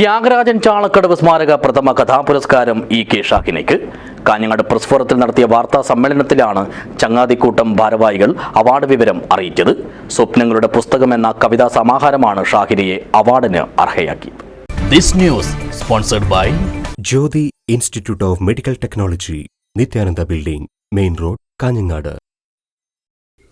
ത്യാഗരാജൻ ചാളക്കടവ് സ്മാരക പ്രഥമ കഥാപുരസ്കാരം ഇ കെ ഷാഹിനയ്ക്ക്. കാഞ്ഞങ്ങാട് പ്രസ് ഫോറത്തിൽ നടത്തിയ വാർത്താ സമ്മേളനത്തിലാണ് ചങ്ങാതിക്കൂട്ടം ഭാരവാഹികൾ അവാർഡ് വിവരം അറിയിച്ചത്. സ്വപ്നങ്ങളുടെ പുസ്തകം എന്ന കവിതാ സമാഹാരമാണ് ഷാഹിനയെ അവാർഡിന് അർഹയാക്കിയത് this news sponsored by Jyothi institute of medical technology Nithyananda building main road Kanhangad.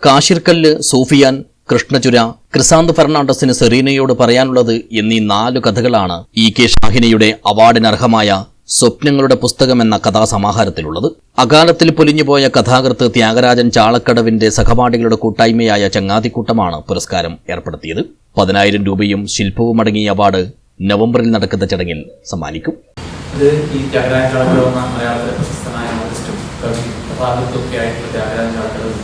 Kashirkallu Sufiyan Krishnachura Chrisanth ഫെർണാണ്ടസിന് സെറീനയോട് പറയാനുള്ളത് എന്നീ നാല് കഥകളാണ് ഇ കെ ഷാഹിനയുടെ അവാർഡിനർഹമായ സ്വപ്നങ്ങളുടെ പുസ്തകം എന്ന കഥാസമാഹാരത്തിലുള്ളത്. അകാലത്തിൽ പൊലിഞ്ഞുപോയ കഥാകൃത്ത് ത്യാഗരാജൻ ചാളക്കടവിന്റെ സഹപാഠികളുടെ കൂട്ടായ്മയായ ചങ്ങാതിക്കൂട്ടമാണ് പുരസ്കാരം ഏർപ്പെടുത്തിയത്. പതിനായിരം രൂപയും ശില്പവും അടങ്ങിയ അവാർഡ് നവംബറിൽ നടക്കുന്ന ചടങ്ങിൽ സമ്മാനിക്കും. ഇത് ഈ ത്യാഗരാജൻ ചാളക്കടവ് എന്ന മലയാളത്തിലെ പ്രശസ്തനായ നോവലിസ്റ്റും കവി കഥാകൃത്തും ഒക്കെ ആയിട്ടുള്ള ത്യാഗരാജൻ ചാളക്കടവ്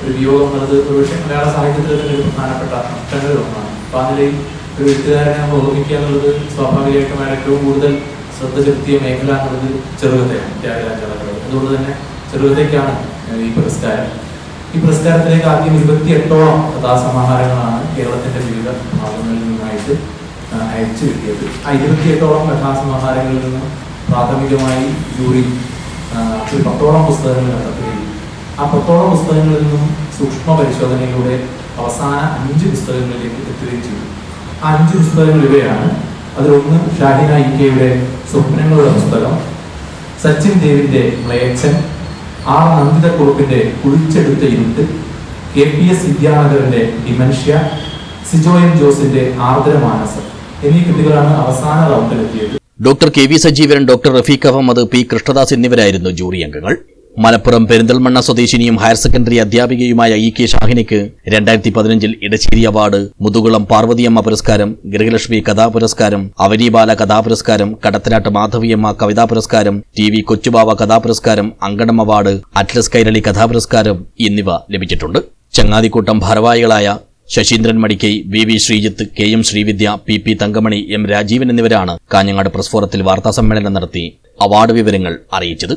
ഒരു വിയോഗം എന്നുള്ളത് ഒരുപക്ഷെ മലയാള സാഹിത്യത്തിൽ തന്നെ ഒരു പ്രധാനപ്പെട്ട നഷ്ടങ്ങളിൽ ഒന്നാണ് അപ്പൊ അതിൽ ഒരു എഴുത്തുകാരനെ നമ്മൾ ഓർമ്മിക്കുക എന്നുള്ളത് സ്വാഭാവികമായിട്ടും ഏറ്റവും കൂടുതൽ ശ്രദ്ധ ചെലുത്തിയ മേഖല എന്നുള്ളത് ചെറുകഥയാണ് ത്യാഗരാജൻ അതുകൊണ്ട് തന്നെ ചെറുകഥയ്ക്കാണ് ഈ പുരസ്കാരം. ഈ പുരസ്കാരത്തിലേക്ക് ആദ്യം ഇരുപത്തിയെട്ടോളം കഥാസമാഹാരങ്ങളാണ് കേരളത്തിന്റെ വിവിധ ഭാഗങ്ങളിൽ നിന്നായിട്ട് അയച്ചു കിട്ടിയത്. ആ ഇരുപത്തിയെട്ടോളം കഥാസമാഹാരങ്ങളിൽ നിന്നും പ്രാഥമികമായി ജൂറി ഒരു പത്തോളം പുസ്തകങ്ങൾ കണ്ടെത്തുകയും ആ പത്തോളം പുസ്തകങ്ങളിൽ നിന്നും സൂക്ഷ്മ പരിശോധനയിലൂടെ അവസാന അഞ്ച് പുസ്തകങ്ങളിലേക്ക് എത്തുകയും ചെയ്തു. ആ അഞ്ച് പുസ്തകങ്ങൾ ഇവയാണ്. അതിലൊന്ന് ഷാഹിന ഇ കെയുടെ സ്വപ്നങ്ങളുടെ പുസ്തകം സച്ചിൻ ദേവിന്റെ മ്ലേച്ഛൻ ആർ നന്ദിതക്കുറുപ്പിന്റെ കുഴിച്ചെടുത്ത ഇരുട്ട് കെ പി എസ് വിദ്യാനഗറിന്റെ ഡിമൻഷ്യ സിജോ സിജോയൻ ജോസിന്റെ ആർദ്രമാനസം എന്നീ കൃതികളാണ് അവസാന റൗണ്ടിലെത്തിയത്. Doctor K V Sajeevan doctor Rafeeq Ahmed P Krishnadas എന്നിവരായിരുന്നു ജൂറി അംഗങ്ങൾ. മലപ്പുറം പെരിന്തൽമണ്ണ സ്വദേശിനിയും ഹയർ സെക്കൻഡറി അധ്യാപികയുമായ ഇ കെ ഷാഹിനയ്ക്ക് രണ്ടായിരത്തി പതിനഞ്ചിൽ ഇടശ്ശേരി അവാർഡ് മുതുകുളം പാർവതിയമ്മ പുരസ്കാരം ഗൃഹലക്ഷ്മി കഥാപുരസ്കാരം അവനിബാല കഥാപുരസ്കാരം കടത്തനാട്ട് മാധവിയമ്മ കവിതാ പുരസ്കാരം ടി വി കൊച്ചുബാവ കഥാപുരസ്കാരം അങ്കണം അവാർഡ് അറ്റ്ലസ് കൈരളി കഥാ പുരസ്കാരം എന്നിവ ലഭിച്ചിട്ടുണ്ട്. ചങ്ങാതിക്കൂട്ടം ഭാരവാഹികളായ Sasheendran Madikkai V V Sreejith K M Sreevidya P P Thankamani M Rajeevan എന്നിവരാണ് കാഞ്ഞങ്ങാട് പ്രസ് ഫോറത്തിൽ വാർത്താസമ്മേളനം നടത്തി അവാർഡ് വിവരങ്ങൾ അറിയിച്ചത്.